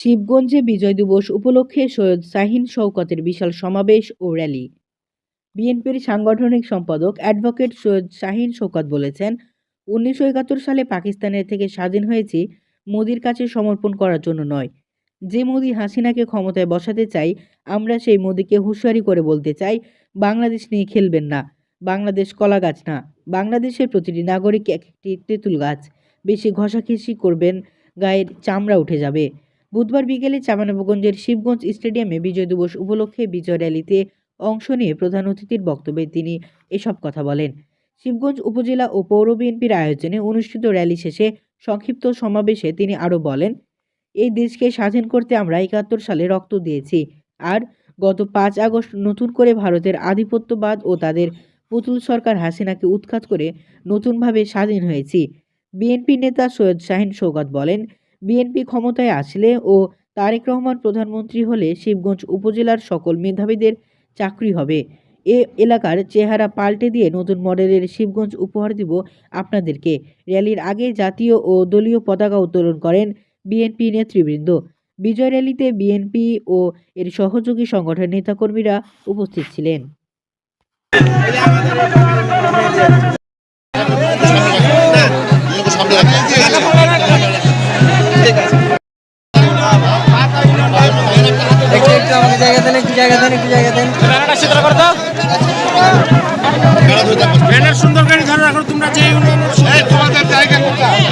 শিবগঞ্জে বিজয় দিবস উপলক্ষে সৈয়দ শাহীন শওকতের বিশাল সমাবেশ ও র্যালি। বিএনপির সাংগঠনিক সম্পাদক অ্যাডভোকেট সৈয়দ শাহীন শওকত বলেছেন, উনিশশো একাত্তর সালে পাকিস্তানের থেকে স্বাধীন হয়েছি, মোদির কাছে সমর্পণ করার জন্য নয়। যে মোদি হাসিনাকে ক্ষমতায় বসাতে চাই, আমরা সেই মোদিকে হুঁশিয়ারি করে বলতে চাই, বাংলাদেশ নিয়ে খেলবেন না, বাংলাদেশ কলা গাছ না, বাংলাদেশের প্রতিটি নাগরিক একটি তেঁতুল গাছ, বেশি ঘষাঘষি করবেন, গায়ের চামড়া উঠে যাবে। বুধবার বিকেলে চাঁপাইনবাবগঞ্জের শিবগঞ্জ স্টেডিয়ামে বিজয় দিবস উপলক্ষে বিজয় র্যালিতে অংশ নিয়ে প্রধান অতিথির বক্তব্যে তিনি এসব কথা বলেন। শিবগঞ্জ উপজেলা ও পৌর বিএনপির আয়োজনে অনুষ্ঠিত র্যালি শেষে সংক্ষিপ্ত সমাবেশে তিনি আরও বলেন, এই দেশকে স্বাধীন করতে আমরা একাত্তর সালে রক্ত দিয়েছি। আর গত পাঁচ আগস্ট নতুন করে ভারতের আধিপত্যবাদ ও তাদের পুতুল সরকার হাসিনাকে উৎখাত করে নতুনভাবে স্বাধীন হয়েছি। বিএনপি নেতা সৈয়দ শাহিন সৌগত বলেন বিএনপি ক্ষমতায় আসলে ও তারেক রহমান প্রধানমন্ত্রী হলে শিবগঞ্জ উপজেলার সকল মেধাবীদের চাকরি হবে। এ এলাকার চেহারা পাল্টে দিয়ে নতুন মডেলের শিবগঞ্জ উপহার দিব আপনাদেরকে। র্যালির আগে জাতীয় ও দলীয় পতাকা উত্তোলন করেন বিএনপি নেতৃবৃন্দ। বিজয় র্যালিতে বিএনপি ও এর সহযোগী সংগঠনের নেতাকর্মীরা উপস্থিত ছিলেন। আমাকে জায়গা দেন একটু জায়গা দেন একটু জায়গা দেন। ব্যানারটা শীতল করে দাও ব্যানার সুন্দর করে ধরে রাখো তোমরা যে তোমাদের জায়গা কোথায়?